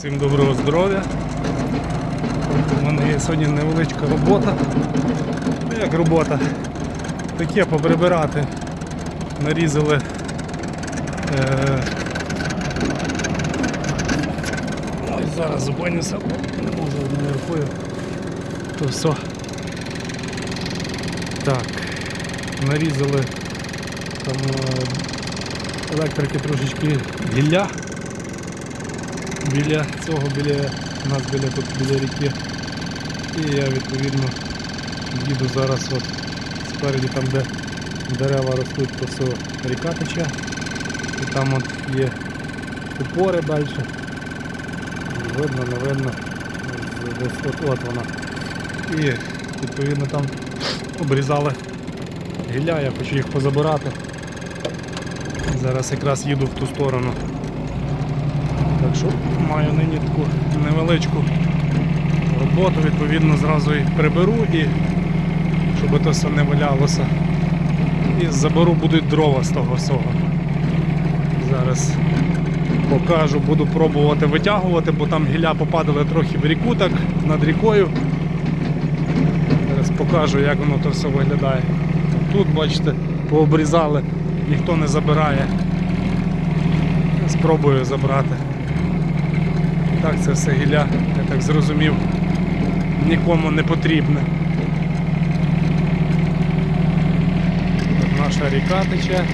Всім доброго здоров'я. У мене є сьогодні невеличка робота. Ну як робота? Таке поприбирати. Нарізали. Е... Ой, зараз зупинюся, не можу одною рукою. То все. Так. Нарізали там е, електрики трошечки гілля біля цього, біля нас біля тут біля ріки. І я відповідно їду зараз от спереді там, де дерева ростуть, то все ріка тече. І там от є упори далі. Видно, не видно. Десь от, от вона. І відповідно там обрізали гілля, я хочу їх позабирати. Зараз якраз їду в ту сторону. Так що маю нині таку невеличку роботу, відповідно, зразу їх приберу і щоб то все не валялося. І заберу будуть дрова з того всього. Зараз покажу, буду пробувати витягувати, бо там гілля попадали трохи в ріку так над рікою. Зараз покажу, як воно то все виглядає. Тут, бачите, пообрізали, ніхто не забирає. Спробую забрати. Так, це все гілля, я так зрозумів, нікому не потрібне. Тут наша ріка тече,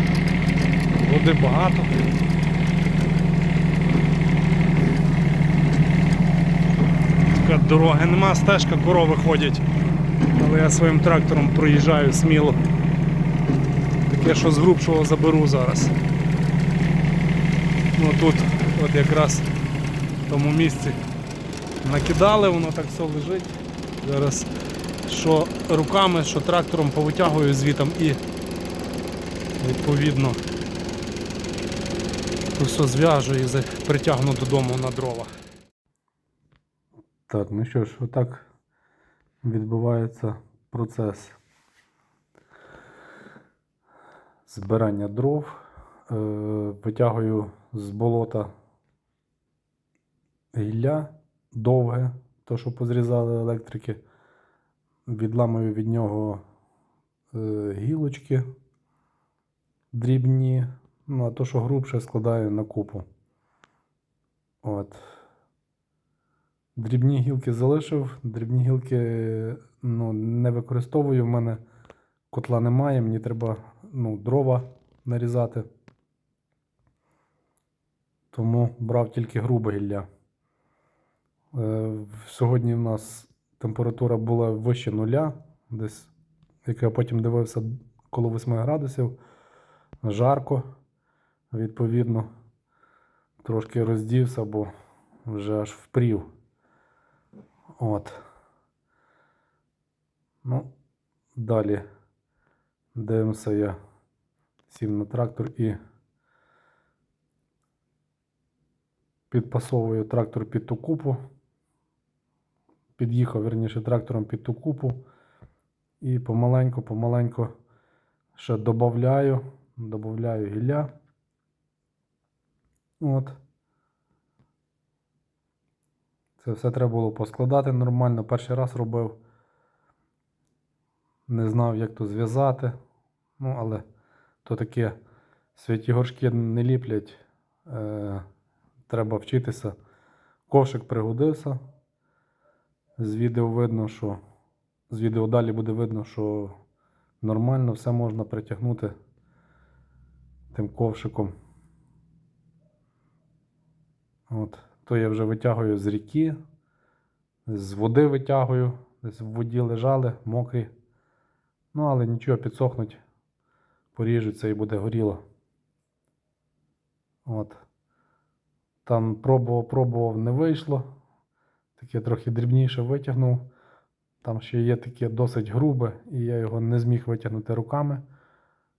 води багато. Така Дороги нема, стежка, корови ходять. Але я своїм трактором проїжджаю сміло. Таке, що з грубшого заберу зараз. Ну тут от якраз в тому місці накидали, воно так все лежить. Зараз що руками, що трактором повитягую звітом і відповідно все зв'яжу і притягну додому на дрова. Так, ну що ж, отак відбувається процес збирання дров. Е, витягую з болота гілля довге, то що позрізали електрики. Відламую від нього е, гілочки дрібні, ну а то, що грубше, складаю на купу. От. Дрібні гілки залишив, дрібні гілки ну, не використовую. В мене котла немає, мені треба ну, дрова нарізати. Тому брав тільки грубе гілля. Е, Сьогодні в нас температура була вище нуля, десь, як я потім дивився, коло 8 градусів. Жарко, відповідно, трошки роздівся, бо вже аж впрів. От. Ну, далі дивимося я сів на трактор і підпасовую трактор під ту купу. Під'їхав, верніше, трактором під ту купу. І помаленьку, помаленьку ще додаю, додаю гілля. От. Це все треба було поскладати нормально. Перший раз робив. Не знав, як то зв'язати. Ну, але то таке святі горшки не ліплять. Е, треба вчитися. Ковшик пригодився. З відео видно, що з відео далі буде видно, що нормально все можна притягнути тим ковшиком. От. То я вже витягую з ріки, з води витягую, десь в воді лежали, мокрі. Ну, але нічого, підсохнуть, поріжуться і буде горіло. От. Там пробував, пробував, не вийшло. Таке трохи дрібніше витягнув. Там ще є таке досить грубе, і я його не зміг витягнути руками.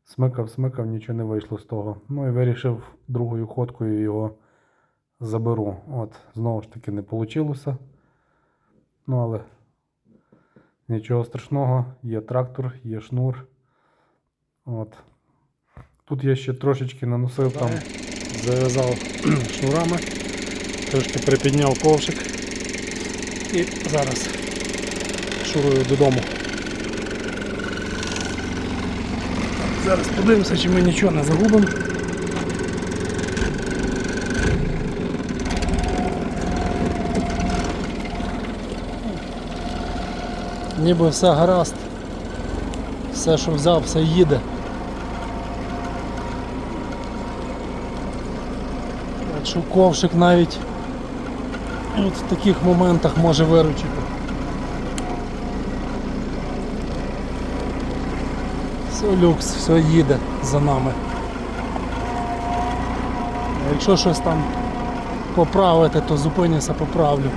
Смикав, смикав, нічого не вийшло з того. Ну і вирішив другою ходкою його заберу. От, знову ж таки, не вийшло. Ну, але нічого страшного, є трактор, є шнур. От. Тут я ще трошечки наносив там, зав'язав шнурами. Трошки припідняв ковшик. І зараз шурую додому. Зараз подивимося, чи ми нічого не загубимо. Ніби все гаразд. Все, що взяв, все їде. Так що ковшик навіть от в таких моментах може виручити. Все люкс, все їде за нами. Якщо щось там поправити, то зупинюся, поправлю.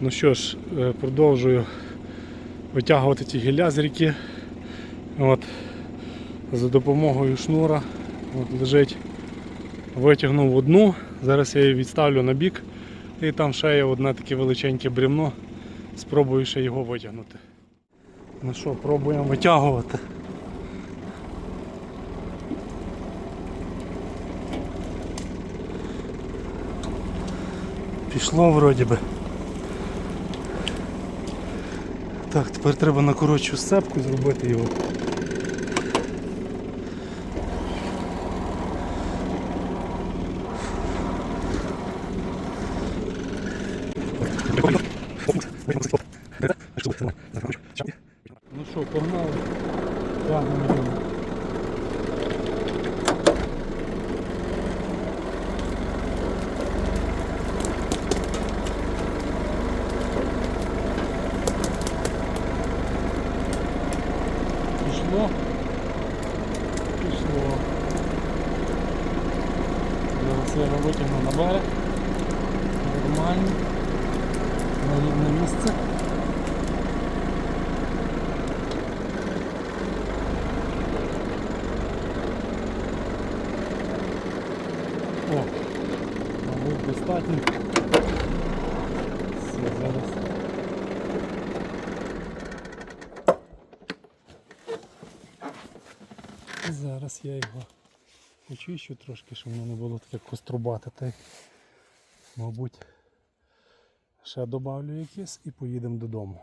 Ну що ж, е, продовжую витягувати ті гілля з ріки. От, за допомогою шнура от, лежить. Витягнув одну, зараз я її відставлю на бік і там ще є одне таке величеньке брівно. Спробую ще його витягнути. Ну що, пробуємо витягувати. Пішло вроді би. Так, тепер треба на коротшу сцепку зробити його. Ну що, погнали. Тягнемо його. Пішло. Пішло. Зараз я його витягну на берег. Нормально. На рівне місце. О, мабуть, достатньо. Все, зараз. Зараз я його очищу трошки, щоб воно не було таке кострубате. Та мабуть, ще добавлю якесь і поїдемо додому.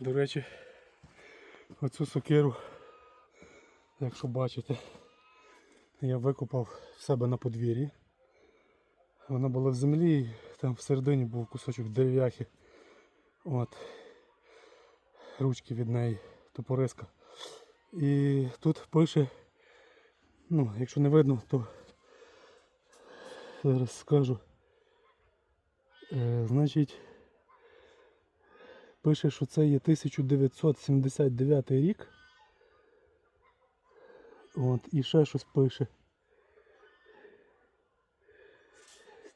До речі, оцю сокиру, якщо бачите, я викопав в себе на подвір'ї. Вона була в землі, і там всередині був кусочок дерев'яхи. От. Ручки від неї, топориска. І тут пише, ну, якщо не видно, то зараз скажу. Е, значить, пише, що це є 1979 рік. От, і ще щось пише.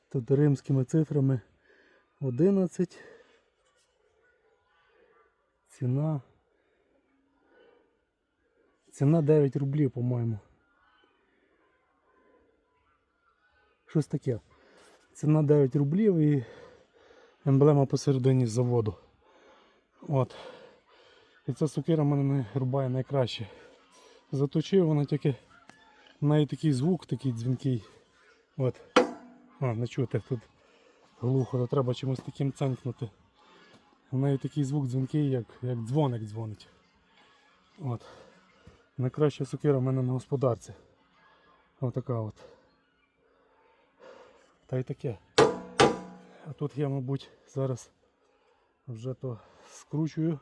Тут римськими цифрами 11. Ціна. Ціна 9 рублів, по-моєму. Щось таке. Ціна 9 рублів і емблема посередині заводу. От. І ця сокира мене не рубає найкраще. Заточив вона тільки неї такий звук, такий дзвінкий. От. А, не чути, тут глухо, то треба чимось таким ценькнути. В неї такий звук дзвінкий, як, як дзвоник дзвонить. От. Найкраща сокира в мене на господарці. Отака от. Та й таке. А тут я, мабуть, зараз вже то скручую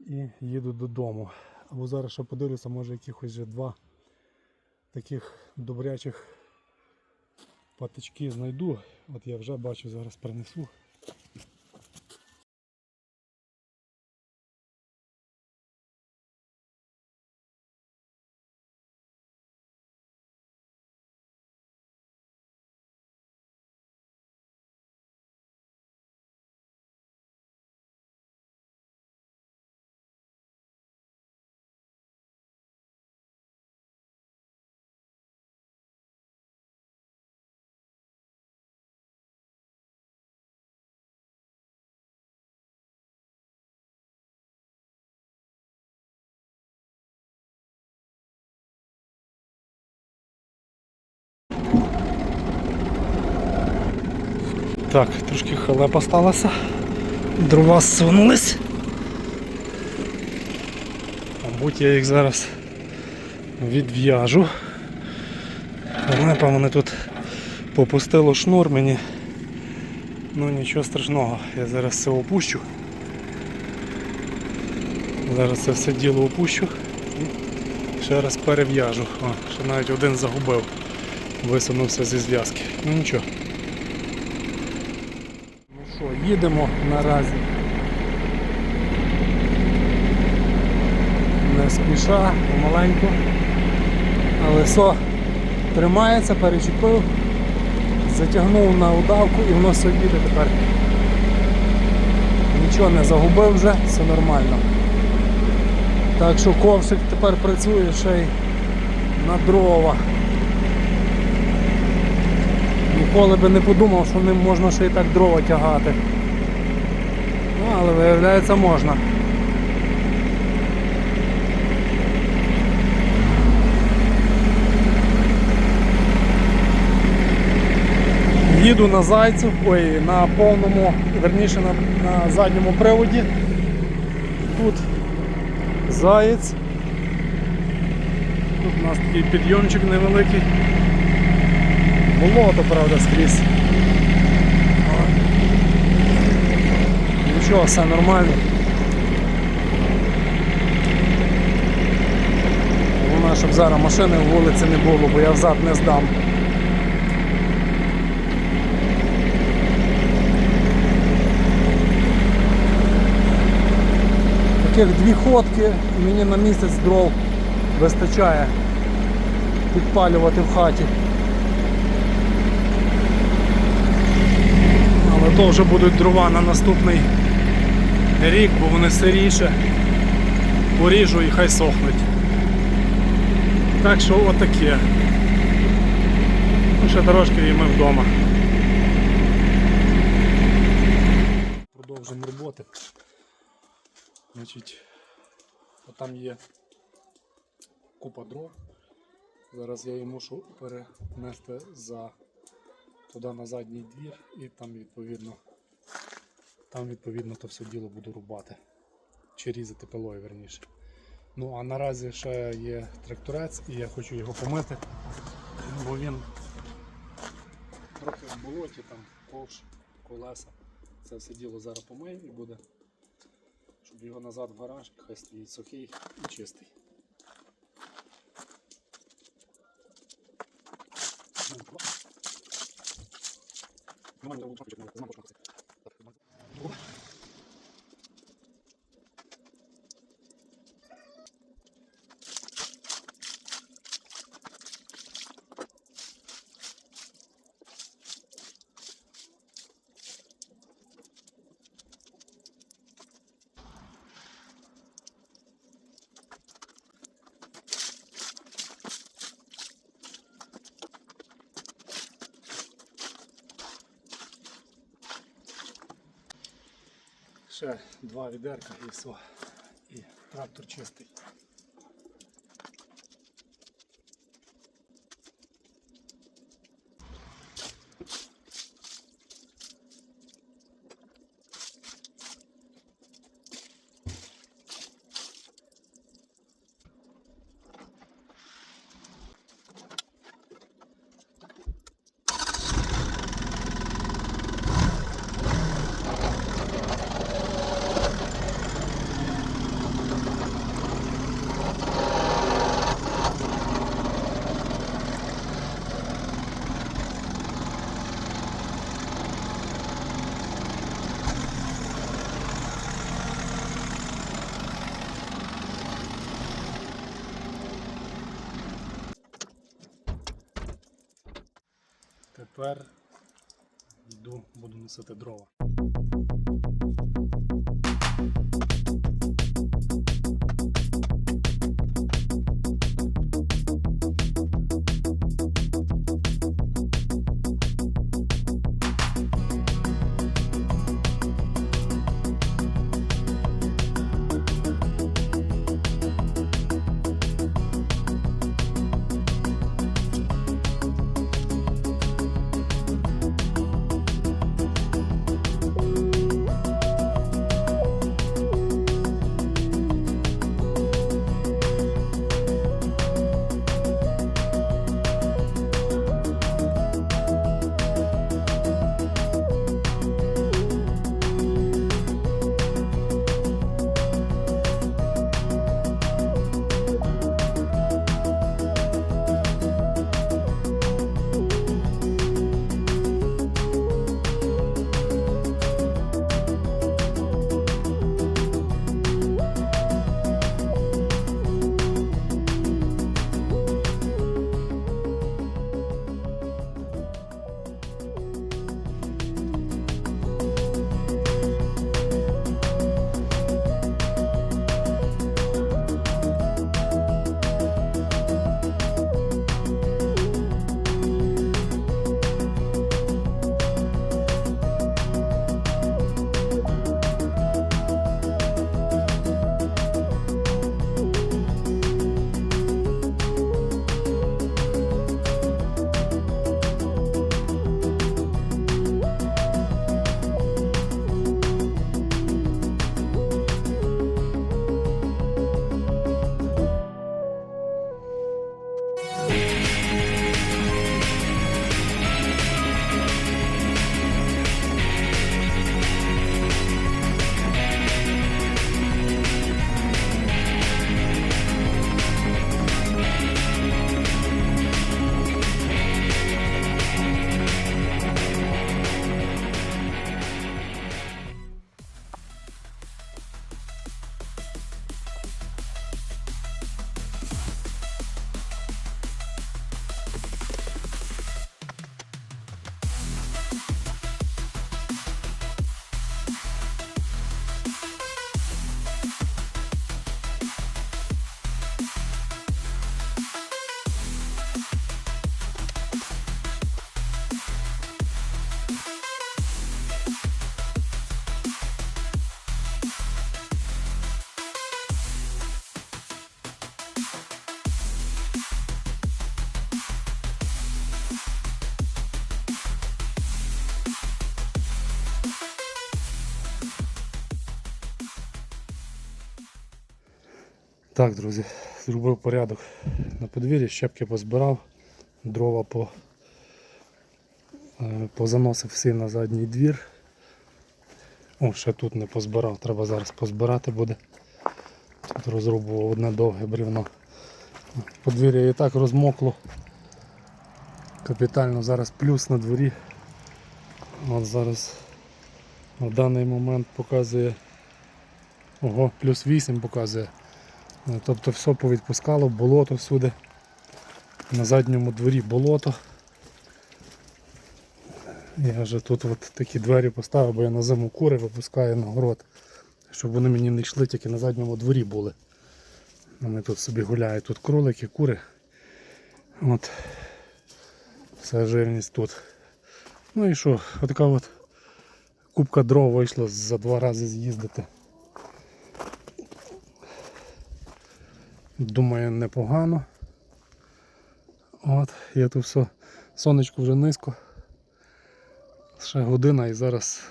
і їду додому. Або зараз ще подивлюся, може якихось вже два таких добрячих патички знайду. От я вже бачу, зараз принесу. Так, трошки халепа сталася. Дрова зсунулись. Мабуть, я їх зараз відв'яжу. Напевно, вони тут попустило шнур мені. Ну нічого страшного, я зараз це опущу. Зараз це все діло опущу і ще раз перев'яжу. О, ще навіть один загубив, висунувся зі зв'язки. Ну нічого. Їдемо наразі. Не спіша, помаленьку. Але со тримається, перечепив, затягнув на удавку і воно їде тепер. Нічого не загубив вже, все нормально. Так що ковшик тепер працює ще й на дрова. Ніколи би не подумав, що ним можна ще й так дрова тягати. Але виявляється можна. Їду на зайцю, ой, на повному, верніше на, на задньому приводі. Тут заєць. Тут у нас такий підйомчик невеликий. Болото, правда, скрізь. Нічого, все нормально. Головне, щоб зараз машини в вулиці не було, бо я взад не здам. Таких дві ходки і мені на місяць дров вистачає підпалювати в хаті. Але то вже будуть дрова на наступний рік, бо вони сиріше. Поріжу і хай сохнуть. Так що отаке. Ну, ще трошки і ми вдома. Продовжуємо роботи. Значить, там є купа дров. Зараз я її мушу перенести за туди на задній двір і там відповідно там відповідно то все діло буду рубати. чи різати пилою верніше. Ну а наразі ще є тракторець і я хочу його помити, бо він трохи в болоті, там ковш, колеса. Це все діло зараз помию і буде, щоб його назад в гараж, хай стоїть сухий і чистий. Ще два відерка і все. І трактор чистий. Тепер йду, буду носити дрова. Так, друзі, зробив порядок на подвір'ї, щепки позбирав, дрова по, е, позаносив всі на задній двір. О, ще тут не позбирав, треба зараз позбирати буде. Тут розрубував одне довге брівно. Подвір'я і так розмокло. Капітально зараз плюс на дворі. От зараз на даний момент показує. Ого, плюс 8 показує. Тобто все повідпускало, болото всюди. На задньому дворі болото. Я вже тут от такі двері поставив, бо я на зиму кури випускаю на город, щоб вони мені не йшли, тільки на задньому дворі були. Вони тут собі гуляють, тут кролики, кури. От. Вся живність тут. Ну і що, отака от кубка дров вийшла за два рази з'їздити. Думаю, непогано. От, я тут все. Сонечко вже низько. Ще година і зараз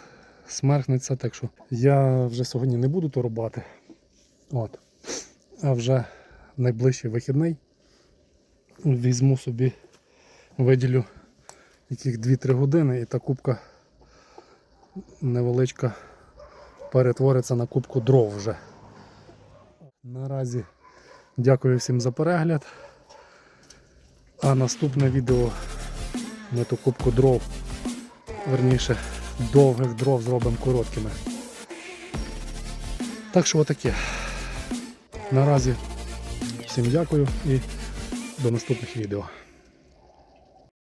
смеркнеться, так що я вже сьогодні не буду то. От. А вже найближчий вихідний візьму собі, виділю яких 2-3 години і та кубка невеличка перетвориться на кубку дров вже. Наразі дякую всім за перегляд. А наступне відео ми ту кубку дров, верніше, довгих дров зробимо короткими. Так що отаке. Наразі всім дякую і до наступних відео.